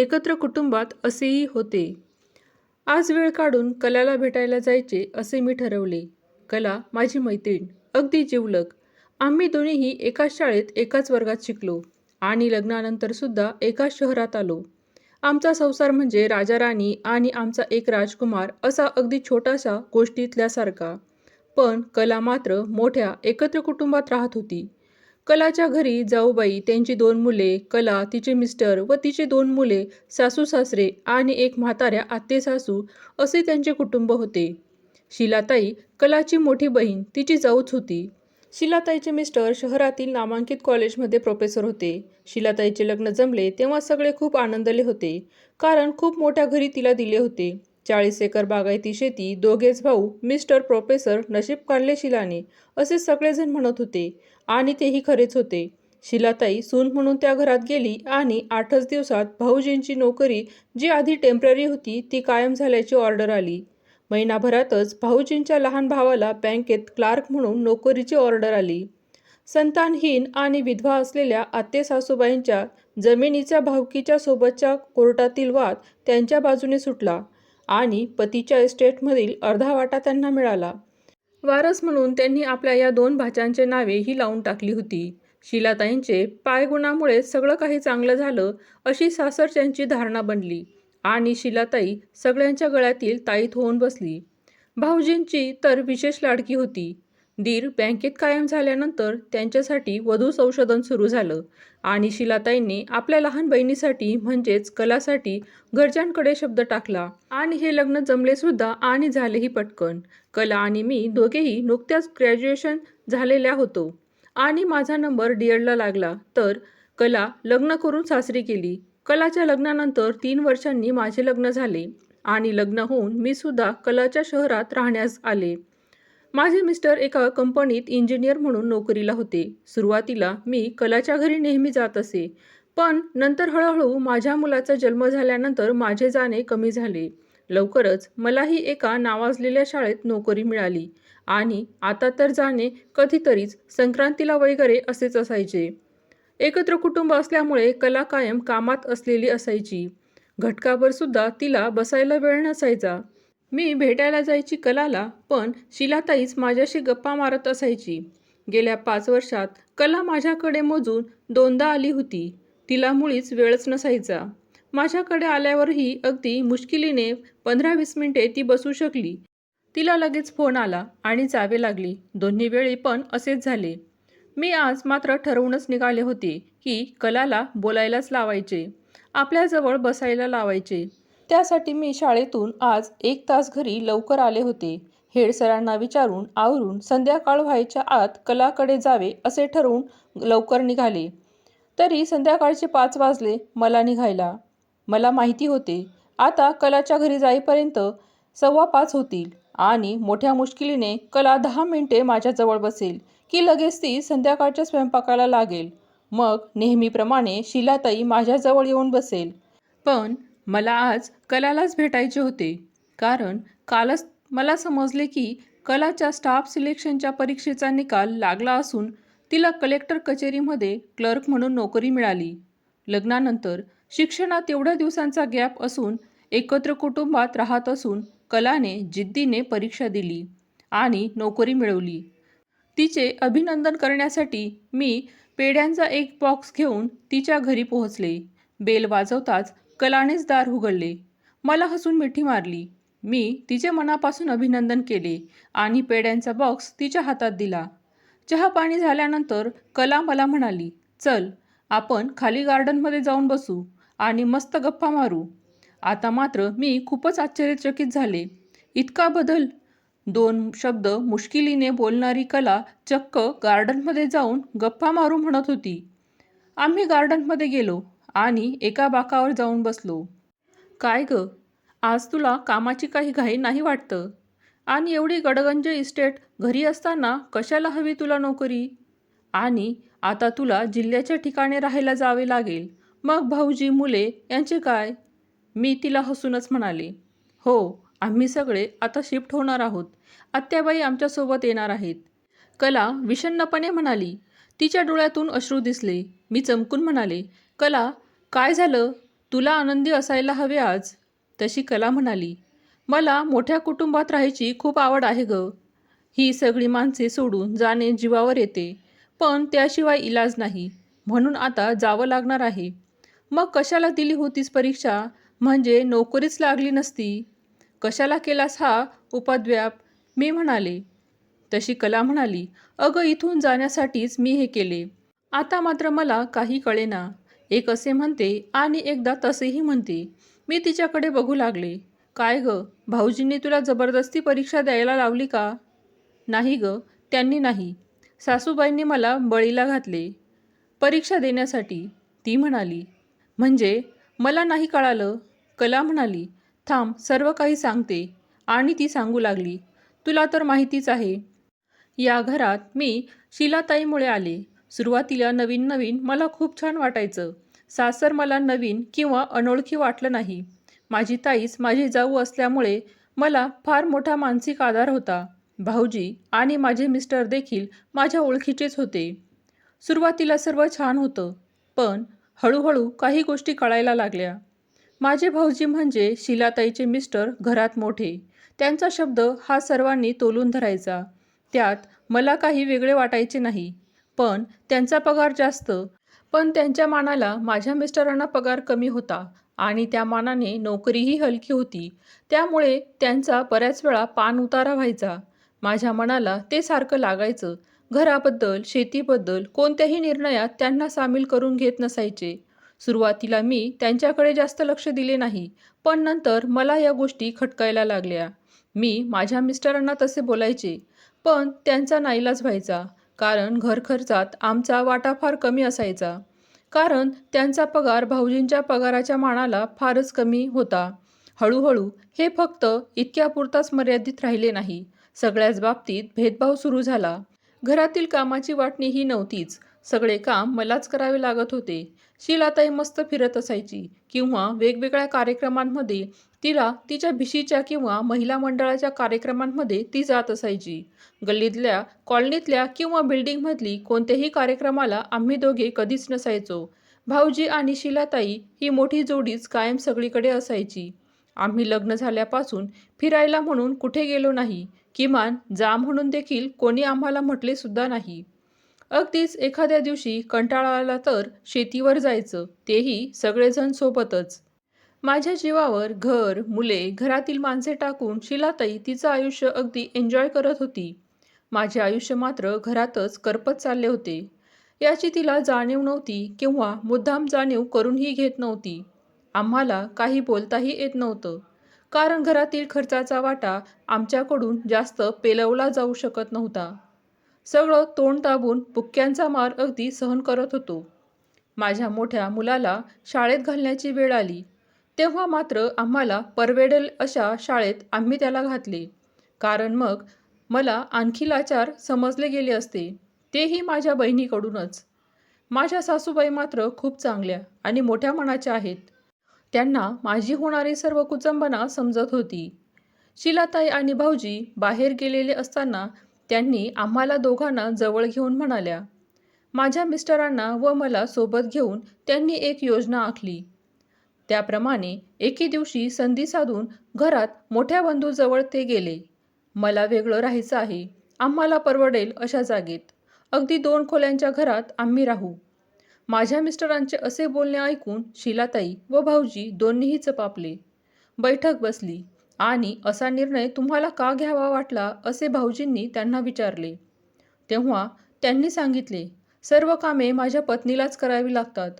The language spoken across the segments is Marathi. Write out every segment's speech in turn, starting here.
एकत्र कुटुंबात असेही होते. आज वेळ काढून कलाला भेटायला जायचे असे मी ठरवले. कला माझी मैत्रीण अगदी जिवलग. आम्ही दोन्हीही एकाच शाळेत एकाच वर्गात शिकलो आणि लग्नानंतर सुद्धा एकाच शहरात आलो. आमचा संसार म्हणजे राजाराणी आणि आमचा एक राजकुमार असा अगदी छोटासा गोष्टीतल्यासारखा. पण कला मात्र मोठ्या एकत्र कुटुंबात राहत होती. कलाच्या घरी जाऊबाई त्यांची दोन मुले कला तिचे मिस्टर व तिचे दोन मुले सासू सासरे आणि एक म्हाताऱ्या आत्ते सासू असे त्यांचे कुटुंब होते. शिलाताई कलाची मोठी बहीण तिची जाऊच होती. शिलाताईचे मिस्टर शहरातील नामांकित कॉलेजमध्ये प्रोफेसर होते. शिलाताईचे लग्न जमले तेव्हा सगळे खूप आनंदले होते कारण खूप मोठ्या घरी तिला दिले होते. चाळीस एकर बागायती शेती दोघेच भाऊ मिस्टर प्रोफेसर नशीब काढले शिलाने असे सगळेजण म्हणत होते. आणि तेही खरेच होते. शिलाताई सून म्हणून त्या घरात गेली आणि आठच दिवसात भाऊजींची नोकरी जी आधी टेंपररी होती ती कायम झाल्याची ऑर्डर आली. महिनाभरातच भाऊजींच्या लहान भावाला बँकेत क्लार्क म्हणून नोकरीची ऑर्डर आली. संतानहीन आणि विधवा असलेल्या आत्ते सासूबाईंच्या जमिनीच्या भावकीच्या सोबतच्या कोर्टातील वाद त्यांच्या बाजूने सुटला. आणि पतीच्या इस्टेटमधील अर्धा वाटा त्यांना मिळाला. वारस म्हणून त्यांनी आपल्या या दोन भाच्यांचे नावे ही लावून टाकली होती. शिलाताईंचे पायगुणामुळे सगळं काही चांगलं झालं अशी सासरच्यांची धारणा बनली आणि शिलाताई सगळ्यांच्या गळ्यातील ताईत होऊन बसली. भाऊजींची तर विशेष लाडकी होती. दीर बँकेत कायम झाल्यानंतर त्यांच्यासाठी वधू संशोधन सुरू झालं. आणि शिलाताईंनी आपल्या लहान बहिणीसाठी म्हणजेच कलासाठी घरच्यांकडे शब्द टाकला. आणि हे लग्न जमले सुद्धा आणि झालेही पटकन. कला आणि मी दोघेही नुकत्याच ग्रॅज्युएशन झालेल्या होतो. आणि माझा नंबर डी एडला लागला. तर कला लग्न करून सासरी केली कलाच्या लग्नानंतर तीन वर्षांनी माझे लग्न झाले. आणि लग्न होऊन मी सुद्धा कलाच्या शहरात राहण्यास आले. माझे मिस्टर एका कंपनीत इंजिनियर म्हणून नोकरीला होते. सुरुवातीला मी कलाच्या घरी नेहमी जात असे. पण नंतर हळूहळू माझ्या मुलाचा जन्म झाल्यानंतर माझे जाणे कमी झाले. लवकरच मलाही एका नावाजलेल्या शाळेत नोकरी मिळाली. आणि आता तर जाणे कधीतरीच संक्रांतीला वगैरे असेच असायचे. एकत्र कुटुंब असल्यामुळे कला कायम कामात असलेली असायची. घटकावर सुद्धा तिला बसायला वेळ नसायचा. मी भेटायला जायची कलाला पण शिलाताईच माझ्याशी गप्पा मारत असायची. गेल्या पाच वर्षात कला माझ्याकडे मोजून दोनदा आली होती. तिला मुळीच वेळच नसायचा. माझ्याकडे आल्यावरही अगदी मुश्किलीने पंधरा वीस मिनिटे ती बसू शकली. तिला लगेच फोन आला आणि जावे लागली. दोन्ही वेळी पण असेच झाले. मी आज मात्र ठरवूनच निघाले होते की कलाला बोलायलाच लावायचे. आपल्याजवळ बसायला लावायचे. त्यासाठी मी शाळेतून आज एक तास घरी लवकर आले होते. हेड सरांना विचारून आवरून संध्याकाळ व्हायच्या आत कलाकडे जावे असे ठरवून लवकर निघाले. तरी संध्याकाळचे पाच वाजले मला निघायला. मला माहिती होते आता कलाच्या घरी जाईपर्यंत सव्वा पाच होतील आणि मोठ्या मुश्किलीने कला दहा मिनिटे माझ्याजवळ बसेल की लगेच ती संध्याकाळच्या स्वयंपाकाला लागेल. मग नेहमीप्रमाणे शिलाताई माझ्याजवळ येऊन बसेल. पण मला आज कलालाच भेटायचे होते. कारण कालच मला समजले की कलाच्या स्टाफ सिलेक्शनच्या परीक्षेचा निकाल लागला असून तिला कलेक्टर कचेरीमध्ये क्लर्क म्हणून नोकरी मिळाली. लग्नानंतर शिक्षणात एवढ्या दिवसांचा गॅप असून एकत्र कुटुंबात राहत असून कलाने जिद्दीने परीक्षा दिली आणि नोकरी मिळवली. तिचे अभिनंदन करण्यासाठी मी पेढ्यांचा एक बॉक्स घेऊन तिच्या घरी पोहोचले. बेल वाजवताच कलानेच दार उघडले. मला हसून मिठी मारली. मी तिचे मनापासून अभिनंदन केले आणि पेड्यांचा बॉक्स तिच्या हातात दिला. चहा पाणी झाल्यानंतर कला मला म्हणाली चल आपण खाली गार्डनमध्ये जाऊन बसू आणि मस्त गप्पा मारू. आता मात्र मी खूपच आश्चर्यचकित झाले. इतका बदल. दोन शब्द मुश्किलीने बोलणारी कला चक्क गार्डनमध्ये जाऊन गप्पा मारू म्हणत होती. आम्ही गार्डनमध्ये गेलो. आणि एका बाकावर जाऊन बसलो. काय ग? आज तुला कामाची काही घाई नाही वाटतं? आणि एवढी गडगंज इस्टेट घरी असताना कशाला हवी तुला नोकरी? आणि आता तुला जिल्ह्याच्या ठिकाणी राहायला जावे लागेल. मग भाऊजी मुले यांचे काय? मी तिला हसूनच म्हणाले हो आम्ही सगळे आता शिफ्ट होणार आहोत. आत्याबाई आमच्यासोबत येणार आहेत. कला विषण्णपणे म्हणाली. तिच्या डोळ्यातून अश्रू दिसले. मी चमकून म्हणाले कला काय झालं? तुला आनंदी असायला हवे आज. तशी कला म्हणाली. मला मोठ्या कुटुंबात राहायची खूप आवड आहे ग. ही सगळी माणसे सोडून जाणे जीवावर येते. पण त्याशिवाय इलाज नाही. म्हणून आता जावं लागणार आहे. मग कशाला दिली होतीस परीक्षा? म्हणजे नोकरीच लागली नसती. कशाला केलास हा उपद्व्याप मी म्हणाले. तशी कला म्हणाली. अगं इथून जाण्यासाठीच मी हे केले. आता मात्र मला काही कळेना. एक असे म्हणते आणि एकदा तसेही म्हणते. मी तिच्याकडे बघू लागले. काय ग? भाऊजींनी तुला जबरदस्ती परीक्षा द्यायला लावली का? नाही ग त्यांनी नाही. सासूबाईंनी मला बळीला घातले. परीक्षा देण्यासाठी. ती म्हणाली. म्हणजे? मला नाही कळालं. कला म्हणाली. थांब सर्व काही सांगते. आणि ती सांगू लागली. तुला तर माहितीच आहे. या घरात मी शिलाताईमुळे आले. सुरुवातीला नवीन नवीन मला खूप छान वाटायचं. सासर मला नवीन किंवा अनोळखी वाटलं नाही. माझी ताईच माझी जाऊ असल्यामुळे मला फार मोठा मानसिक आधार होता. भाऊजी आणि माझे मिस्टर देखील माझ्या ओळखीचेच होते. सुरुवातीला सर्व छान होतं पण हळूहळू काही गोष्टी कळायला लागल्या. माझे भाऊजी म्हणजे शिलाताईचे मिस्टर घरात मोठे. त्यांचा शब्द हा सर्वांनी तोलून धरायचा. त्यात मला काही वेगळे वाटायचे नाही. पण त्यांचा पगार जास्त. पण त्यांच्या मानाला माझ्या मिस्टरांना पगार कमी होता आणि त्या मानाने नोकरीही हलकी होती. त्यामुळे त्यांचा बऱ्याच वेळा पान उतारा व्हायचा. माझ्या मनाला ते सारखं लागायचं. घराबद्दल शेतीबद्दल कोणत्याही निर्णयात त्यांना सामील करून घेत नसायचे. सुरुवातीला मी त्यांच्याकडे जास्त लक्ष दिले नाही पण नंतर मला या गोष्टी खटकायला लागल्या. मी माझ्या मिस्टरांना तसे बोलायचे पण त्यांचा नाईलाज व्हायचा. कारण घरखर्चात आमचा वाटा फार कमी असायचा. कारण त्यांचा पगार भाऊजींच्या पगाराच्या मानाला फारच कमी होता. हळूहळू हे फक्त इतक्यापुरताच मर्यादित राहिले नाही. सगळ्याच बाबतीत भेदभाव सुरू झाला. घरातील कामाची वाटणी ही नव्हतीच. सगळे काम मलाच करावे लागत होते. शिलाताई मस्त फिरत असायची किंवा वेगवेगळ्या कार्यक्रमांमध्ये तिला तिच्या भिशीच्या किंवा महिला मंडळाच्या कार्यक्रमांमध्ये ती जात असायची. गल्लीतल्या कॉलनीतल्या किंवा बिल्डिंगमधली कोणत्याही कार्यक्रमाला आम्ही दोघे कधीच नसायचो. भाऊजी आणि शिलाताई ही मोठी जोडीच कायम सगळीकडे असायची. आम्ही लग्न झाल्यापासून फिरायला म्हणून कुठे गेलो नाही. किमान जा म्हणून देखील कोणी आम्हाला म्हटले सुद्धा नाही. अगदीच एखाद्या दिवशी कंटाळा आला तर शेतीवर जायचं तेही सगळेजण सोबतच. माझ्या जीवावर घर मुले घरातील माणसे टाकून शिलाताई तिचं आयुष्य अगदी एन्जॉय करत होती. माझे आयुष्य मात्र घरातच करपत चालले होते. याची तिला जाणीव नव्हती किंवा मुद्दाम जाणीव करूनही घेत नव्हती. आम्हाला काही बोलताही येत नव्हतं. कारण घरातील खर्चाचा वाटा आमच्याकडून जास्त पेलवला जाऊ शकत नव्हता. सगळं तोंड दाबून बुक्क्यांचा मार अगदी सहन करत होतो. माझ्या मोठ्या मुलाला शाळेत घालण्याची वेळ आली. तेव्हा मात्र आम्हाला परवेडेल अशा शाळेत आम्ही त्याला घातले. कारण मग मला आणखी लाचार समजले गेले असते. तेही माझ्या बहिणीकडूनच. माझ्या सासूबाई मात्र खूप चांगल्या आणि मोठ्या मनाच्या आहेत. त्यांना माझी होणारी सर्व कुचंबना समजत होती. शिलाताई आणि भाऊजी बाहेर गेलेले असताना त्यांनी आम्हाला दोघांना जवळ घेऊन म्हणाल्या माझ्या मिस्टरांना व मला सोबत घेऊन त्यांनी एक योजना आखली. त्याप्रमाणे एके दिवशी संधी साधून घरात मोठ्या बंधूजवळ ते गेले. मला वेगळं राहायचं आहे. आम्हाला परवडेल अशा जागेत. अगदी दोन खोल्यांच्या घरात आम्ही राहू. माझ्या मिस्टरांचे असे बोलणे ऐकून शिलाताई व भाऊजी दोन्हीही चपापले. बैठक बसली. आणि असा निर्णय तुम्हाला का घ्यावा वाटला असे भाऊजींनी त्यांना विचारले. तेव्हा त्यांनी सांगितले सर्व कामे माझ्या पत्नीलाच करावी लागतात.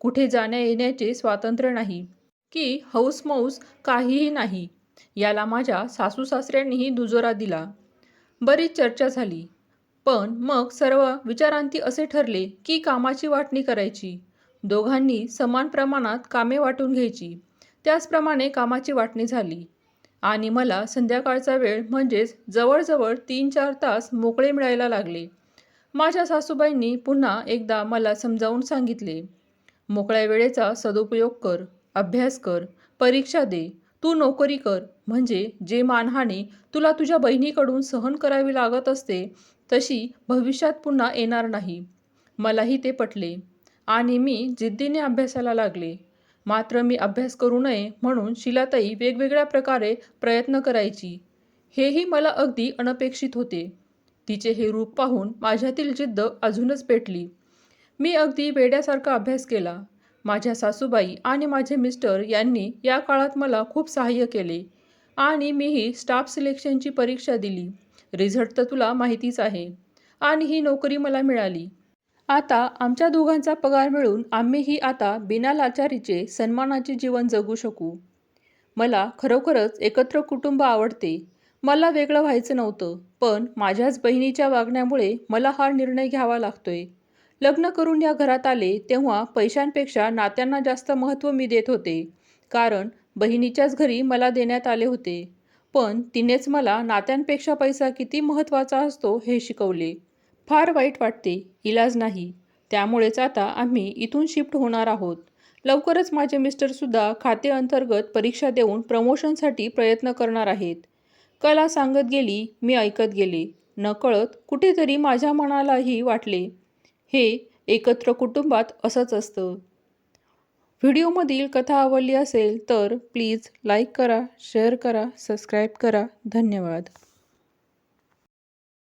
कुठे जाण्या येण्याचे स्वातंत्र्य नाही. की हौसमौस काहीही नाही. याला माझ्या सासू सासऱ्यांनीही दुजोरा दिला. बरीच चर्चा झाली. पण मग सर्व विचारांती असे ठरले की कामाची वाटणी करायची. दोघांनी समान प्रमाणात कामे वाटून घ्यायची. त्याचप्रमाणे कामाची वाटणी झाली. आणि मला संध्याकाळचा वेळ म्हणजेच जवळजवळ तीन चार तास मोकळे मिळायला लागले. माझ्या सासूबाईंनी पुन्हा एकदा मला समजावून सांगितले मोकळ्या वेळेचा सदुपयोग कर अभ्यास कर परीक्षा दे तू नोकरी कर. म्हणजे जे मानहानी तुला तुझ्या बहिणीकडून सहन करावी लागत असते तशी भविष्यात पुन्हा येणार नाही. मलाही ते पटले आणि मी जिद्दीने अभ्यासाला लागले. मात्र मी अभ्यास करू नये म्हणून शिलाताई वेगवेगळ्या प्रकारे प्रयत्न करायची. हेही मला अगदी अनपेक्षित होते. तिचे हे रूप पाहून माझ्यातील जिद्द अजूनच पेटली. मी अगदी वेड्यासारखा अभ्यास केला. माझ्या सासूबाई आणि माझे मिस्टर यांनी या काळात मला खूप सहाय्य केले आणि मीही स्टाफ सिलेक्शनची परीक्षा दिली. रिझल्ट तर तुला माहितीच आहे. आणि ही नोकरी मला मिळाली. आता आमच्या दोघांचा पगार मिळून आम्हीही आता बिना लाचारीचे सन्मानाचे जीवन जगू शकू. मला खरोखरच एकत्र कुटुंब आवडते. मला वेगळं व्हायचं नव्हतं पण माझ्याच बहिणीच्या वागण्यामुळे मला हा निर्णय घ्यावा लागतोय. लग्न करून या घरात आले तेव्हा पैशांपेक्षा नात्यांना जास्त महत्त्व मी देत होते कारण बहिणीच्याच घरी मला देण्यात आले होते. पण तिनेच मला नात्यांपेक्षा पैसा किती महत्त्वाचा असतो हे शिकवले. फार वाईट वाटते इलाज नाही. त्यामुळेच आता आम्ही इथून शिफ्ट होणार आहोत. लवकरच माझे मिस्टरसुद्धा खाते अंतर्गत परीक्षा देऊन प्रमोशनसाठी प्रयत्न करणार आहेत. कला सांगत गेली मी ऐकत गेले. नकळत कुठेतरी माझ्या मनालाही वाटले. हे एकत्र कुटुंबात असंच असतं. व्हिडिओमधील कथा आवडली असेल तर प्लीज लाईक करा शेअर करा सबस्क्राईब करा. धन्यवाद.